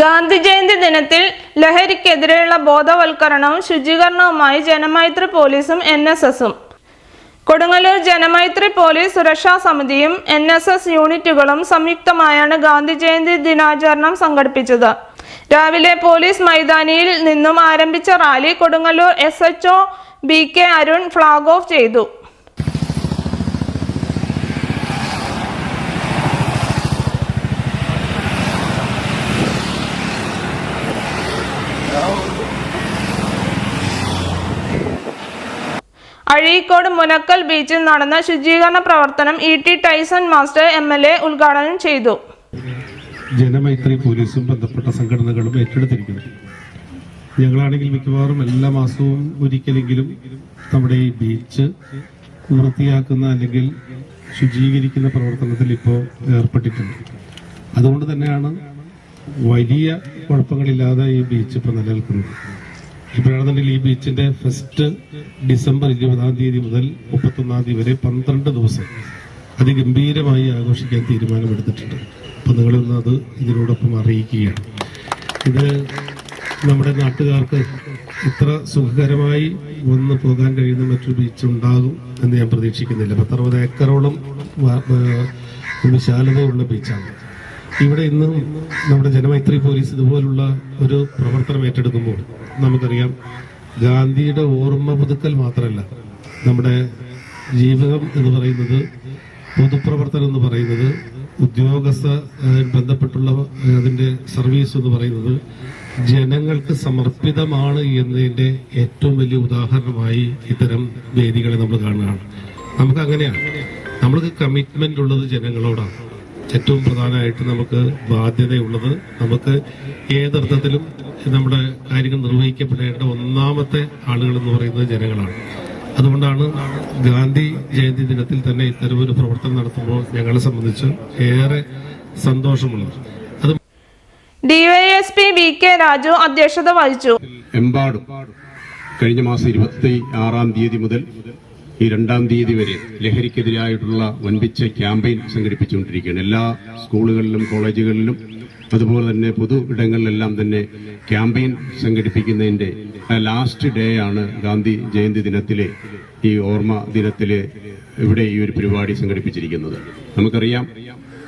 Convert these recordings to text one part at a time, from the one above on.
ഗാന്ധി ജയന്തി ദിനത്തിൽ ലഹരിക്കെതിരെയുള്ള ബോധവൽക്കരണവും ശുചീകരണവുമായി ജനമൈത്രി പോലീസും N S എസും. കൊടുങ്ങല്ലൂർ ജനമൈത്രി പോലീസ് സുരക്ഷാ സമിതിയും എൻ എസ് എസ് യൂണിറ്റുകളും സംയുക്തമായാണ് ഗാന്ധി ജയന്തി ദിനാചരണം സംഘടിപ്പിച്ചത്. രാവിലെ പോലീസ് മൈതാനിയിൽ നിന്നും ആരംഭിച്ച rally Kodungallur S H B K Arun flag off ചെയ്തു. അഴീക്കോട് മുനക്കൽ ബീച്ചിൽ നടന്ന ശുചീകരണ പ്രവർത്തനം E T Tyson master M L A ഉദ്ഘാടനം ചെയ്തു. ജനമൈത്രി പോലീസും ബന്ധപ്പെട്ട സംഘടനകളും ഏറ്റെടുത്തിരിക്കുന്നു. ഞങ്ങളാണെങ്കിൽ മിക്കവാറും എല്ലാ മാസവും ഒരിക്കലെങ്കിലും നമ്മുടെ ഈ ബീച്ച് വൃത്തിയാക്കുന്ന അല്ലെങ്കിൽ ശുചീകരിക്കുന്ന പ്രവർത്തനത്തിൽ ഇപ്പോൾ ഏർപ്പെട്ടിട്ടുണ്ട്. അതുകൊണ്ട് തന്നെയാണ് വലിയ കുഴപ്പങ്ങളില്ലാതെ ഈ ബീച്ച് ഇപ്പോൾ നിലനിൽക്കുന്നത്. ഇപ്പോഴാണെന്നുണ്ടെങ്കിൽ ഈ ബീച്ചിന്റെ ഫസ്റ്റ് ഡിസംബർ ഇരുപതാം തീയതി മുതൽ മുപ്പത്തൊന്നാം തീയതി വരെ പന്ത്രണ്ട് ദിവസം അതിഗംഭീരമായി ആഘോഷിക്കാൻ തീരുമാനമെടുത്തിട്ടുണ്ട്. അപ്പം നിങ്ങളൊന്ന് അത് ഇതിനോടൊപ്പം അറിയിക്കുകയാണ്. ഇത് നമ്മുടെ നാട്ടുകാർക്ക് ഇത്ര സുഖകരമായി വന്ന് പോകാൻ കഴിയുന്ന മറ്റൊരു ബീച്ച് ഉണ്ടാകും എന്ന് ഞാൻ പ്രതീക്ഷിക്കുന്നില്ല. പത്തറുപത് ഏക്കറോളം വിശാലതയുള്ള ബീച്ചാണ്. ഇവിടെ ഇന്ന് നമ്മുടെ ജനമൈത്രി പോലീസ് ഇതുപോലുള്ള ഒരു പ്രവർത്തനം ഏറ്റെടുക്കുമ്പോൾ നമുക്കറിയാം ഗാന്ധിയുടെ ഓർമ്മ പുതുക്കൽ മാത്രമല്ല നമ്മുടെ ജീവിതം എന്ന് പറയുന്നത് പൊതുപ്രവർത്തനം എന്ന് പറയുന്നത് ഉദ്യോഗസ്ഥ ബന്ധപ്പെട്ടുള്ള അതിന്റെ സർവീസ് എന്ന് പറയുന്നത് ജനങ്ങൾക്ക് സമർപ്പിതമാണ് എന്നതിന്റെ ഏറ്റവും വലിയ ഉദാഹരണമായി ഇത്തരം വേദികളെ നമ്മൾ കാണുകയാണ്. നമുക്ക് അങ്ങനെയാണ് നമ്മൾക്ക് കമ്മിറ്റ്മെന്റ് ഉള്ളത് ജനങ്ങളോടാണ്. ഏറ്റവും പ്രധാനമായിട്ട് നമുക്ക് ബാധ്യതയുള്ളത് നമുക്ക് ഏതർത്ഥത്തിലും നമ്മുടെ കാര്യങ്ങൾ നിർവഹിക്കപ്പെടേണ്ട ഒന്നാമത്തെ ആളുകൾ എന്ന് പറയുന്നത് ജനങ്ങളാണ്. അതുകൊണ്ടാണ് ഗാന്ധി ജയന്തി ദിനത്തിൽ തന്നെ ഇത്തരമൊരു പ്രവർത്തനം നടത്തുമ്പോൾ ഞങ്ങളെ സംബന്ധിച്ച് ഏറെ സന്തോഷമുള്ളത്. അത് ഡിവൈഎസ്പി വി കെ രാജു അധ്യക്ഷത വഹിച്ചു. എമ്പാടും കഴിഞ്ഞ മാസം ഇരുപത്തി ആറാം തീയതി മുതൽ ഈ രണ്ടാം തീയതി വരെ ലഹരിക്കെതിരായിട്ടുള്ള വൻപിച്ച ക്യാമ്പയിൻ സംഘടിപ്പിച്ചുകൊണ്ടിരിക്കുകയാണ്. എല്ലാ സ്കൂളുകളിലും കോളേജുകളിലും അതുപോലെ തന്നെ പൊതു ഇടങ്ങളിലെല്ലാം തന്നെ ക്യാമ്പയിൻ സംഘടിപ്പിക്കുന്നതിന്റെ ലാസ്റ്റ് ഡേ ആണ് ഗാന്ധി ജയന്തി ദിനത്തിലെ ഈ ഓർമ്മ ദിനത്തിലെ ഇവിടെ ഈ ഒരു പരിപാടി സംഘടിപ്പിച്ചിരിക്കുന്നത്. നമുക്കറിയാം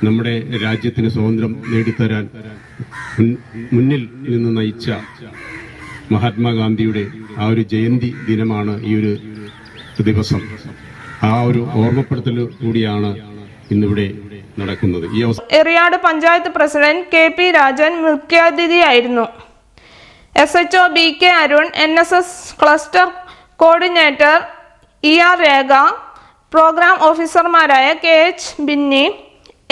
നമ്മുടെ രാജ്യത്തിന് സ്വാതന്ത്ര്യം നേടിത്തരാൻ മുന്നിൽ നിന്ന് നയിച്ച മഹാത്മാഗാന്ധിയുടെ ആ ഒരു ജയന്തി ദിനമാണ് ഈ ഒരു ദിവസം. ആ ഒരു ഓർമ്മപ്പെടുത്തൽ കൂടിയാണ് ഇന്നിവിടെ നടക്കുന്നത്. ഈ Eriyad panchayat president K P Rajan മുഖ്യാതിഥിയായിരുന്നു. S H O B K Arun N S S cluster coordinator E R Rekha programme ഓഫീസർമാരായ K H Binny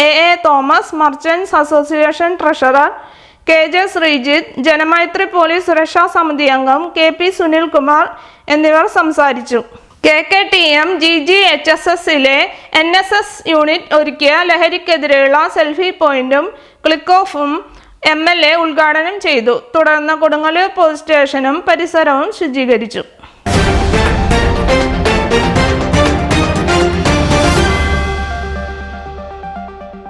A A Thomas merchants association treasurer K J Sreejith Janamaithri police സുരക്ഷാ സമിതി അംഗം K P Sunilkumar എന്നിവർ സംസാരിച്ചു. K K T M G G H S എസിലെ N S S unit ഒരുക്കിയ ലഹരിക്കെതിരെയുള്ള selfie പോയിന്റും ക്ലിക്ക് ഓഫും എം എൽ എ ഉദ്ഘാടനം ചെയ്തു. തുടർന്ന് കൊടുങ്ങല്ലൂർ പോലീസ് സ്റ്റേഷനും പരിസരവും ശുചീകരിച്ചു.